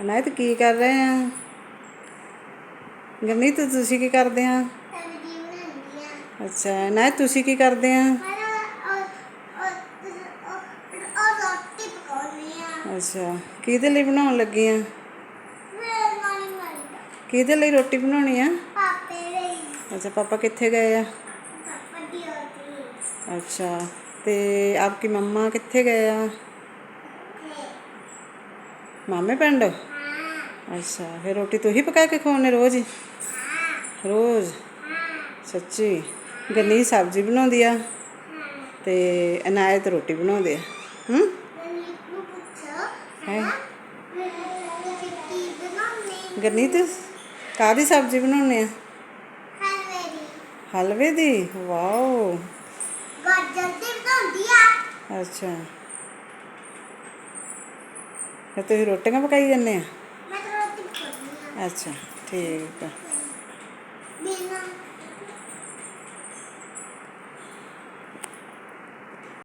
ਅਨਾਇਤ ਕੀ ਕਰ ਰਹੇ ਆ? ਗਰਨੀਤ ਤੁਸੀਂ ਕੀ ਕਰਦੇ ਆ? ਅੱਛਾ ਅਨਾਇਤ ਤੁਸੀਂ ਕੀ ਕਰਦੇ ਆ? ਅੱਛਾ ਕਿਹਦੇ ਲਈ ਬਣਾਉਣ ਲੱਗੀ ਆ? ਕਿਹਦੇ ਲਈ ਰੋਟੀ ਬਣਾਉਣੀ ਆ? ਪਾਪੇ ਲਈ। ਅੱਛਾ ਪਾਪਾ ਕਿੱਥੇ ਗਏ ਆ? ਪਾਪਾ ਰੋਟੀ ਅੱਛਾ ਤੇ ਆਪਕੀ ਮੰਮਾ ਕਿੱਥੇ ਗਏ ਆ? ਮਾਮੇ ਪਿੰਡ? ਅੱਛਾ ਫਿਰ ਰੋਟੀ ਤੂੰ ਹੀ ਪਕਾ ਕੇ ਖਵਾਉਣੇ ਰੋਜ਼ ਹੀ? ਰੋਜ਼? ਸੱਚੀ? ਗੰਨੀ ਸਬਜ਼ੀ ਬਣਾਉਂਦੀ ਆ ਤੇ ਅਨਾਇਤ ਰੋਟੀ ਬਣਾਉਂਦੇ ਆ। ਹੂੰ? ਹੈ? ਬਣਾਉਣੀ ਗਰਨੀਤ ਕਾਦੀ ਸਬਜ਼ੀ ਬਣਾਉਣੇ ਆ? ਹਲਵੇ ਦੀ। ਹਲਵੇ ਦੀ ਵਾਓ। ਗਾਜਰ ਦੀ ਬਣਾਉਂਦੀ ਆ। ਅੱਛਾ। ਫਿਰ ਤੁਸੀਂ ਰੋਟੀਆਂ ਪਕਾਈ ਜਾਂਦੇ ਆ? ਮੈਂ ਤਾਂ ਰੋਟੀ ਪਕਾਉਂਦੀ ਅੱਛਾ ਠੀਕ ਆ। ਬਿਨਾ